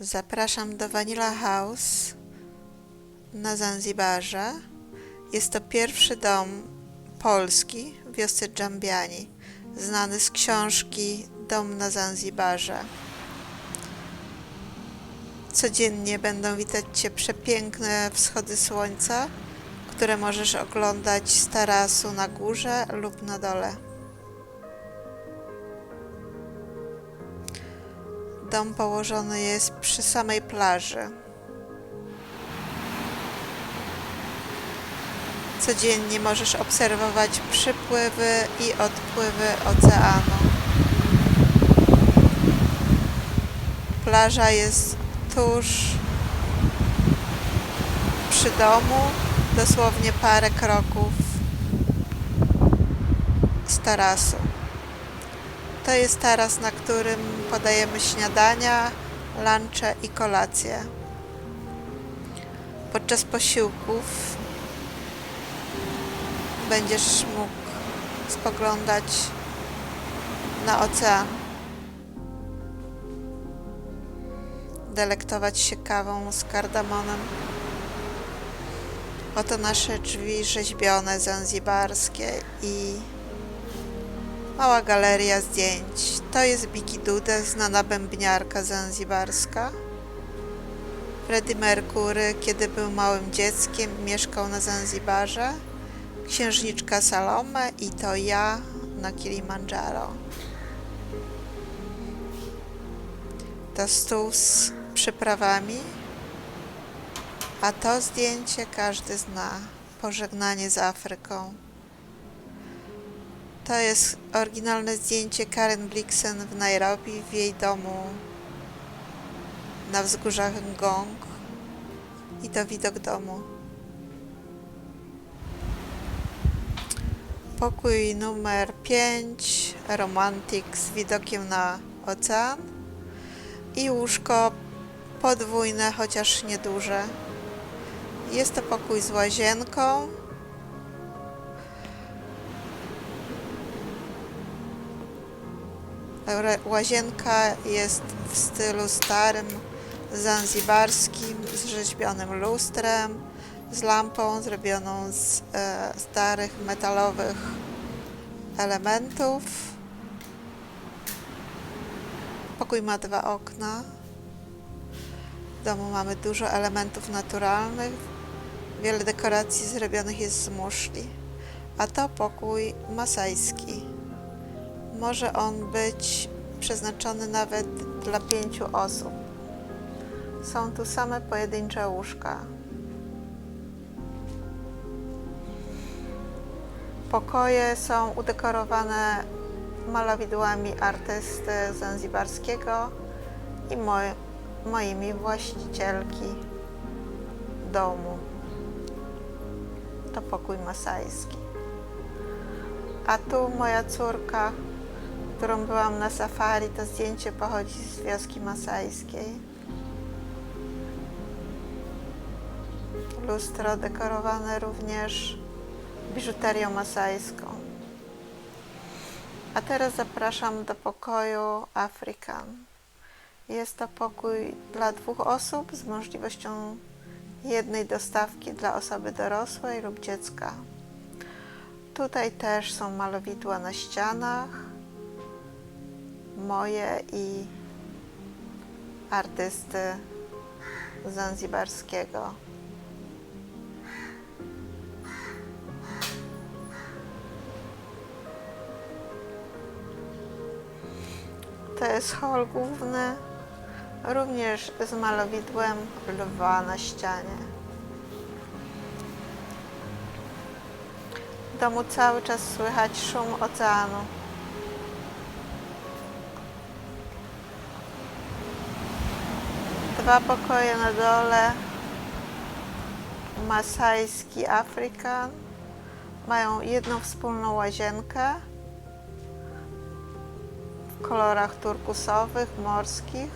Zapraszam do Vanilla House na Zanzibarze. Jest to pierwszy dom polski w wiosce Dżambiani, znany z książki Dom na Zanzibarze. Codziennie będą witać Cię przepiękne wschody słońca, które możesz oglądać z tarasu na górze lub na dole. Dom położony jest przy samej plaży. Codziennie możesz obserwować przypływy i odpływy oceanu. Plaża jest tuż przy domu, dosłownie parę kroków z tarasu. To jest taras, na którym podajemy śniadania, lunche i kolacje. Podczas posiłków będziesz mógł spoglądać na ocean, delektować się kawą z kardamonem. Oto nasze drzwi rzeźbione, zanzibarskie i Mała galeria zdjęć. To jest Biki Duda, znana bębniarka zanzibarska. Freddie Mercury, kiedy był małym dzieckiem, mieszkał na Zanzibarze. Księżniczka Salome i to ja na Kilimandżaro. To stół z przyprawami, a to zdjęcie każdy zna. Pożegnanie z Afryką. To jest oryginalne zdjęcie Karen Blixen w Nairobi w jej domu na wzgórzach Ngong i to widok domu. Pokój numer 5, romantik z widokiem na ocean i łóżko podwójne, chociaż nieduże. Jest to pokój z łazienką. Łazienka jest w stylu starym, zanzibarskim, z rzeźbionym lustrem, z lampą zrobioną z e, starych metalowych elementów. Pokój ma dwa okna. W domu mamy dużo elementów naturalnych. Wiele dekoracji zrobionych jest z muszli. A to pokój masajski. Może on być przeznaczony nawet dla pięciu osób. Są tu same pojedyncze łóżka. Pokoje są udekorowane malowidłami artysty zanzibarskiego i moj, moimi właścicielki domu. To pokój masajski. A tu moja córka którą byłam na safari, to zdjęcie pochodzi z wioski masajskiej. Lustro dekorowane również biżuterią masajską. A teraz zapraszam do pokoju African. Jest to pokój dla dwóch osób z możliwością jednej dostawki dla osoby dorosłej lub dziecka. Tutaj też są malowidła na ścianach moje i artysty zanzibarskiego. To jest hol główny, również z malowidłem lwa na ścianie. W domu cały czas słychać szum oceanu. Dwa pokoje na dole. Masajski Afrykan. Mają jedną wspólną łazienkę w kolorach turkusowych, morskich.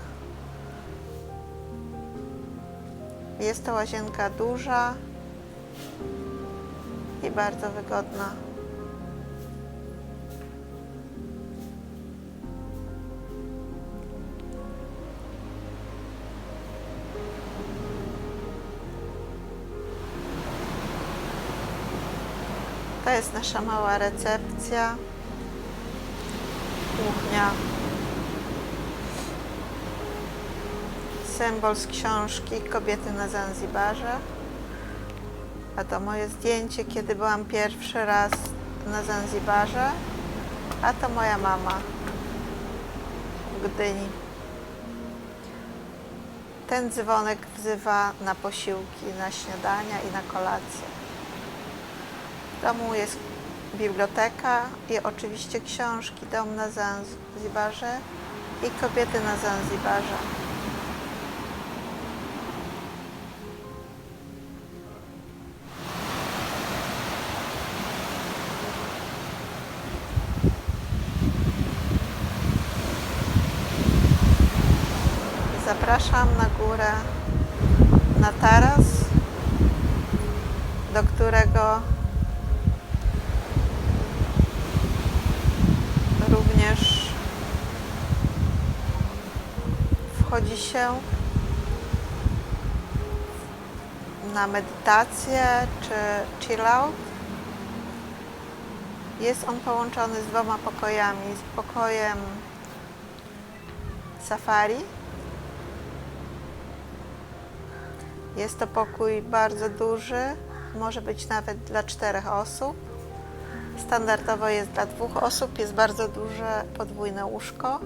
Jest to łazienka duża i bardzo wygodna. To jest nasza mała recepcja. Kuchnia. Symbol z książki Kobiety na Zanzibarze. A to moje zdjęcie, kiedy byłam pierwszy raz na Zanzibarze. A to moja mama w Gdyni. Ten dzwonek wzywa na posiłki, na śniadania i na kolację. W domu jest biblioteka i oczywiście książki Dom na Zanzibarze i Kobiety na Zanzibarze. Zapraszam na górę na taras, do którego również wchodzi się na medytację czy chill out. Jest on połączony z dwoma pokojami, z pokojem safari Jest to pokój bardzo duży, może być nawet dla czterech osób. Standardowo jest dla dwóch osób, jest bardzo duże podwójne łóżko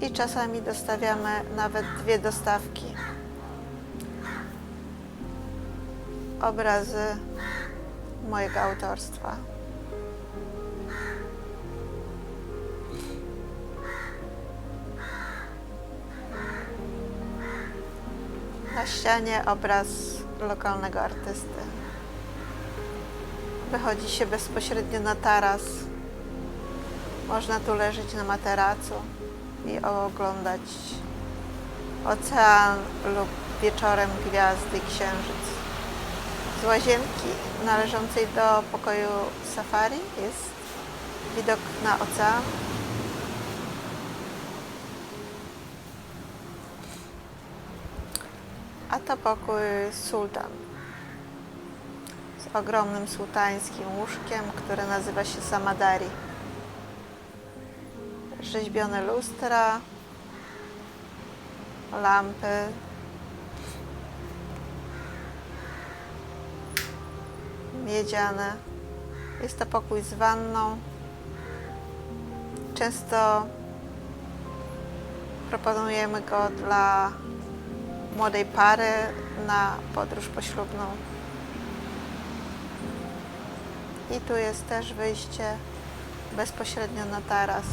i czasami dostawiamy nawet dwie dostawki. Obrazy mojego autorstwa. Na ścianie obraz lokalnego artysty. Wychodzi się bezpośrednio na taras. Można tu leżeć na materacu i oglądać ocean lub wieczorem gwiazdy i księżyc. Z łazienki należącej do pokoju safari jest widok na ocean. A to pokój sultan z ogromnym sułtańskim łóżkiem, które nazywa się Samadari. Rzeźbione lustra, lampy, miedziane. Jest to pokój z wanną. Często proponujemy go dla młodej pary na podróż poślubną. I tu jest też wyjście bezpośrednio na taras.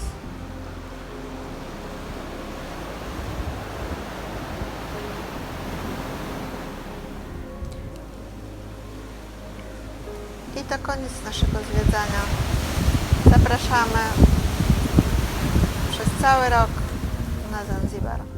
I to koniec naszego zwiedzania. Zapraszamy przez cały rok na Zanzibar.